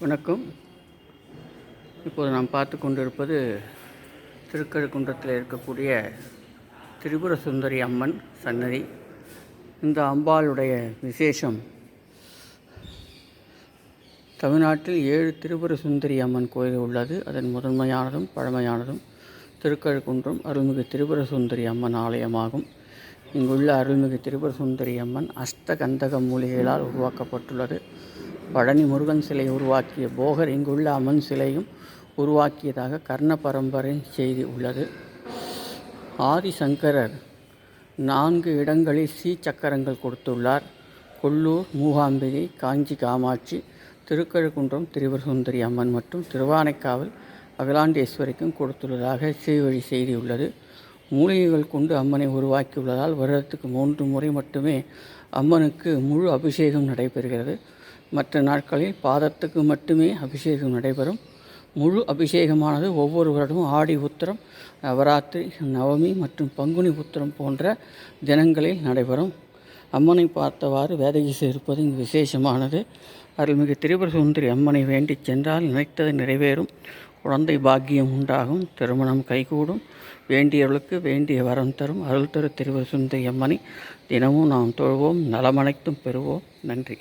வணக்கம். இப்போது நாம் பார்த்து கொண்டிருப்பது திருக்கழுக்குன்றத்தில் இருக்கக்கூடிய திரிபுர சுந்தரி அம்மன் சன்னதி. இந்த அம்பாளுடைய விசேஷம். தமிழ்நாட்டில் ஏழு திரிபுர சுந்தரி அம்மன் கோயில் உள்ளது. அதன் முதன்மையானதும் பழமையானதும் திருக்கழுக்குன்றம் அருள்மிகு திரிபுர சுந்தரி அம்மன் ஆலயமாகும். இங்குள்ள அருள்மிகு திரிபுர சுந்தரி அம்மன் அஷ்டகந்தக மூலிகைகளால் உருவாக்கப்பட்டுள்ளது. பழனி முருகன் சிலை உருவாக்கிய போகர் இங்குள்ள அம்மன் சிலையும் உருவாக்கியதாக கர்ண பரம்பரை செய்தி உள்ளது. ஆதிசங்கரர் நான்கு இடங்களில் சீ சக்கரங்கள் கொடுத்துள்ளார். கொல்லூர் மூகாம்பிகை காஞ்சி காமாட்சி திருக்கழுக்குன்றம் திரிபுரசுந்தரி அம்மன் மற்றும் திருவானைக்காவல் அகிலாண்டேஸ்வரிக்கும் கொடுத்துள்ளதாக சீவழி செய்தி உள்ளது. மூலிகைகள் கொண்டு அம்மனை உருவாக்கியுள்ளதால் வருடத்துக்கு மூன்று முறை மட்டுமே அம்மனுக்கு முழு அபிஷேகம் நடைபெறுகிறது. மற்ற நாட்களில் பாதத்துக்கு மட்டுமே அபிஷேகம் நடைபெறும். முழு அபிஷேகமானது ஒவ்வொரு வருடமும் ஆடி உத்திரம் நவராத்திரி நவமி மற்றும் பங்குனி உத்திரம் போன்ற தினங்களில் நடைபெறும். அம்மனை பார்த்தவாறு வேதகீசை இருப்பது இங்கு விசேஷமானது. அருள்மிகு திரிபுர சுந்தரி அம்மனை வேண்டிச் சென்றால் நினைத்தது நிறைவேறும். குழந்தை பாக்கியம் உண்டாகும் திருமணம் கைகூடும். வேண்டியவர்களுக்கு வேண்டிய வரம் தரும். அருள் தரு திரிபுர சுந்தரி அம்மனை தினமும் நாம் தொழுவோம் நலமனைத்தும் பெறுவோம். நன்றி.